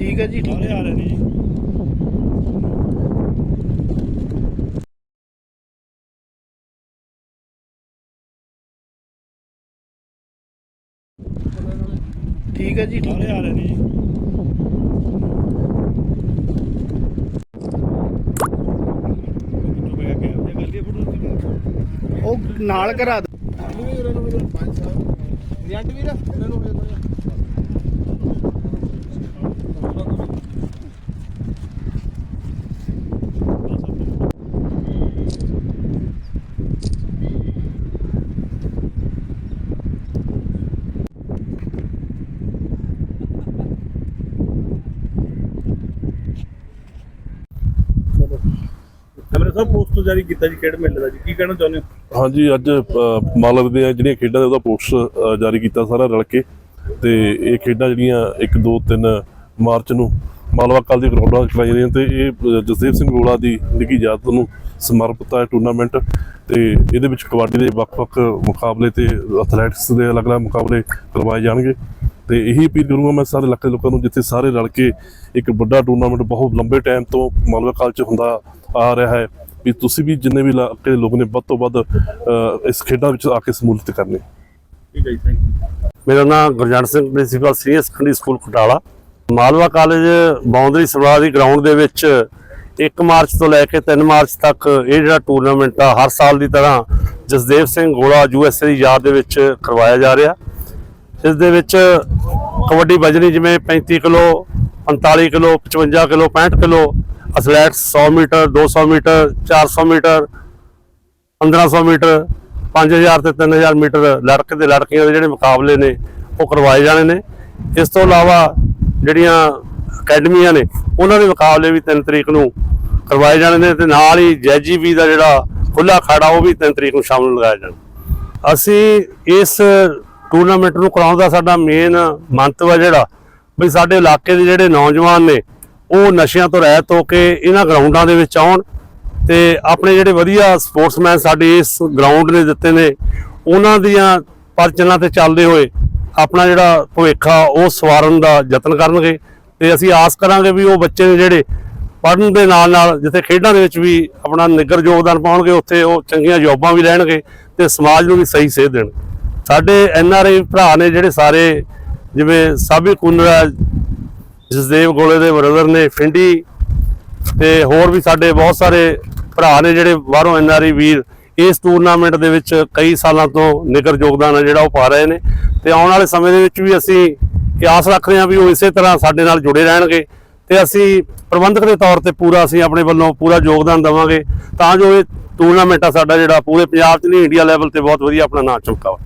ਠੀਕ ਹੈ ਜੀ ਠੀਕ ਆ ਰਹੇ ਨੇ ਜੀ। ਠੀਕ ਹੈ ਜੀ ਠੀਕ ਆ ਰਹੇ ਨੇ ਜੀ। ਕੈਬ ਤੇ ਕਰ ਲਈ ਫੋਟੋ ਉਹ ਨਾਲ ਕਰਾ ਦਿਓ। ਸਾਹਿਬ ਪੋਸਟ ਜਾਰੀ ਕੀਤਾ ਜੀ ਕਿਹੜੇ ਮੇਲੇ ਦਾ ਜੀ। ਕੀ ਕਹਿਣਾ ਚਾਹੁੰਦੇ ਹੋ? ਹਾਂਜੀ ਅੱਜ ਅ, ਮਾਲਵ ਦੇ ਜਿਹੜੀਆਂ ਖੇਡਾਂ ਦੇ ਉਹਦਾ ਪੋਸਟਰ ਜਾਰੀ ਕੀਤਾ ਸਾਰਾ ਰਲ ਕੇ। ਤੇ ਇਹ ਖੇਡਾਂ ਜਿਹੜੀਆਂ 1 2 3 ਮਾਰਚ ਨੂੰ ਮਾਲਵਾ ਕਾਲ ਦੀ ਗਰਾਊਂਡਾਂ 'ਚ ਕਰਵਾਈਆਂ ਜਾਂਦੀਆਂ ਤੇ ਇਹ ਅ, ਜਸਦੇਵ ਸਿੰਘ ਗੋਲਾ ਦੀ ਨਿੱਘੀ ਯਾਦ ਨੂੰ ਸਮਰਪਿਤ ਹੈ ਟੂਰਨਾਮੈਂਟ ਤੇ ਇਹਦੇ ਵਿੱਚ ਕਬੱਡੀ ਦੇ ਵੱਖ-ਵੱਖ ਮੁਕਾਬਲੇ ਤੇ ਐਥਲੈਟਿਕਸ ਦੇ ਅਲੱਗ-ਅਲੱਗ ਮੁਕਾਬਲੇ ਕਰਵਾਏ ਜਾਣਗੇ। ਤੇ ਇਹੀ ਅਪੀਲ ਕਰੂੰਗਾ ਮੈਂ ਸਾਰੇ ਇਲਾਕੇ ਦੇ ਲੋਕਾਂ ਨੂੰ ਜਿੱਥੇ ਸਾਰੇ ਰਲ ਕੇ ਇੱਕ ਵੱਡਾ ਟੂਰਨਾਮੈਂਟ ਬਹੁਤ ਲੰਬੇ ਟਾਈਮ ਤੋਂ ਮਾਲਵਾ ਕਾਲ 'ਚ ਹੁੰਦਾ ਆ ਰਿਹਾ ਹੈ ਵੀ ਤੁਸੀਂ ਵੀ ਜਿੰਨੇ ਵੀ ਇਲਾਕੇ ਦੇ ਲੋਕ ਨੇ ਵੱਧ ਤੋਂ ਵੱਧ ਇਸ ਖੇਡਾਂ ਵਿੱਚ ਆ ਕੇ ਸਮੂਲਿਤ ਕਰਨੇ। ਠੀਕ ਹੈ ਜੀ ਥੈਂਕ ਯੂ ਮੇਰਾ ਨਾਮ Gurjant Singh principal senior secondary school Katala Malwa college ਬਾਉਂਦਰੀ ਸਰਵਾ ਦੀ ਗਰਾਊਂਡ ਦੇ ਵਿੱਚ 1 ਮਾਰਚ ਤੋਂ ਲੈ ਕੇ 3 ਮਾਰਚ ਤੱਕ ਇਹ ਜਿਹੜਾ ਟੂਰਨਾਮੈਂਟ ਆ ਹਰ ਸਾਲ ਦੀ ਤਰ੍ਹਾਂ ਜਸਦੇਵ ਸਿੰਘ ਗੋਲਾ ਯੂਐਸਏ ਦੀ ਯਾਦ ਦੇ ਵਿੱਚ ਕਰਵਾਇਆ ਜਾ ਰਿਹਾ। ਇਸ ਦੇ ਵਿੱਚ ਕਬੱਡੀ ਵਜਨੀ ਜਿਵੇਂ 35 kilo 45 kilo 55 kilo 65 kilo athletes 100 metre 200 metre 400 metre 1500 metre 5000 ਤੇ 3000 ਮੀਟਰ ਲੜਕੇ ਤੇ ਲੜਕੀਆਂ ਦੇ ਜਿਹੜੇ ਮੁਕਾਬਲੇ ਨੇ, ਉਹ ਕਰਵਾਏ ਜਾਣੇ ਨੇ। ਇਸ ਤੋਂ ਇਲਾਵਾ ਜਿਹੜੀਆਂ ਅਕੈਡਮੀਆਂ ਨੇ, ਉਹਨਾਂ ਦੇ ਮੁਕਾਬਲੇ ਵੀ 3 ਤਰੀਕ ਨੂੰ ਕਰਵਾਏ ਜਾਣੇ ਨੇ ਤੇ ਨਾਲ ਹੀ ਜੈਜੀਬੀ ਦਾ ਜਿਹੜਾ ਖੁੱਲਾ ਅਖਾੜਾ, ਉਹ ਵੀ 3 ਤਰੀਕ ਨੂੰ ਸ਼ਾਮ ਨੂੰ ਲਗਾਇਆ ਜਾਣਾ। ਅਸੀਂ ਇਸ ਟੂਰਨਾਮੈਂਟ ਨੂੰ ਕਰਾਉਣ ਦਾ ਸਾਡਾ ਮੇਨ ਮੰਤਵ ਹੈ ਜਿਹੜਾ ਵੀ ਸਾਡੇ ਇਲਾਕੇ ਦੇ ਜਿਹੜੇ ਨੌਜਵਾਨ ਨੇ ਉਹ ਨਸ਼ਿਆਂ ਤੋਂ ਰਹਿਤ ਹੋ ਕੇ ਇਹਨਾਂ ਗਰਾਊਂਡਾਂ ਦੇ ਵਿੱਚ ਆਉਣ ਤੇ ਆਪਣੇ ਜਿਹੜੇ ਵਧੀਆ ਸਪੋਰਟਸਮੈਨ ਸਾਡੇ ਇਸ ਗਰਾਊਂਡ ਨੇ ਦਿੱਤੇ ਨੇ, ਉਹਨਾਂ ਦੀਆਂ ਪਰਚਨਾਂ ਤੇ ਚੱਲਦੇ ਹੋਏ ਆਪਣਾ ਜਿਹੜਾ ਭਵਿੱਖ ਆ, ਉਹ ਸਵਾਰਨ ਦਾ ਯਤਨ ਕਰਨਗੇ ਤੇ ਅਸੀਂ ਆਸ ਕਰਾਂਗੇ ਵੀ ਉਹ ਬੱਚੇ ਨੇ ਜਿਹੜੇ ਪੜ੍ਹਨ ਦੇ ਨਾਲ ਨਾਲ ਜਿੱਥੇ ਖੇਡਾਂ ਦੇ ਵਿੱਚ ਵੀ ਆਪਣਾ ਨਿੱਗਰ ਯੋਗਦਾਨ ਪਾਉਣਗੇ, ਉੱਥੇ ਉਹ ਚੰਗੀਆਂ ਜੌਬਾਂ ਵੀ ਲੈਣਗੇ ਤੇ ਸਮਾਜ ਨੂੰ ਵੀ ਸਹੀ ਸੇਧ ਦੇਣ ਸਾਡੇ ਐਨ ਆਰ ਆਈ ਭਰਾ ਨੇ ਜਿਹੜੇ ਸਾਰੇ ਜਿਵੇਂ ਸਾਬੀ ਕੁੰਨੜਾ ਜਸਦੇਵ ਗੋਲੇ ਦੇ ਬ੍ਰਦਰ ਨੇ ਫਿੰਡੀ ਤੇ ਹੋਰ ਵੀ ਸਾਡੇ ਬਹੁਤ ਸਾਰੇ ਭਰਾ ਨੇ ਜਿਹੜੇ ਬਾਹਰੋਂ ਐਨਆਰਈ ਵੀਰ ਇਸ ਟੂਰਨਾਮੈਂਟ ਦੇ ਵਿੱਚ ਕਈ ਸਾਲਾਂ ਤੋਂ ਨਿਗਰ ਯੋਗਦਾਨ ਹੈ ਜਿਹੜਾ ਉਹ ਪਾ ਰਹੇ ਨੇ। ਤੇ ਆਉਣ ਵਾਲੇ ਸਮੇਂ ਦੇ ਵਿੱਚ ਵੀ ਅਸੀਂ ਇਹ ਆਸ ਰੱਖਦੇ ਹਾਂ ਵੀ ਉਹ ਇਸੇ ਤਰ੍ਹਾਂ ਸਾਡੇ ਨਾਲ ਜੁੜੇ ਰਹਿਣਗੇ ਤੇ ਅਸੀਂ ਪ੍ਰਬੰਧਕ ਦੇ ਤੌਰ ਤੇ ਪੂਰਾ ਅਸੀਂ ਆਪਣੇ ਵੱਲੋਂ ਪੂਰਾ ਯੋਗਦਾਨ ਦੇਵਾਂਗੇ ਤਾਂ ਜੋ ਇਹ ਟੂਰਨਾਮੈਂਟ ਆ ਸਾਡਾ ਜਿਹੜਾ ਪੂਰੇ ਪੰਜਾਬ 'ਚ ਨਹੀਂ, ਇੰਡੀਆ ਲੈਵਲ ਤੇ ਬਹੁਤ ਵਧੀਆ ਆਪਣਾ ਨਾਮ ਚਮਕਾਵੇ।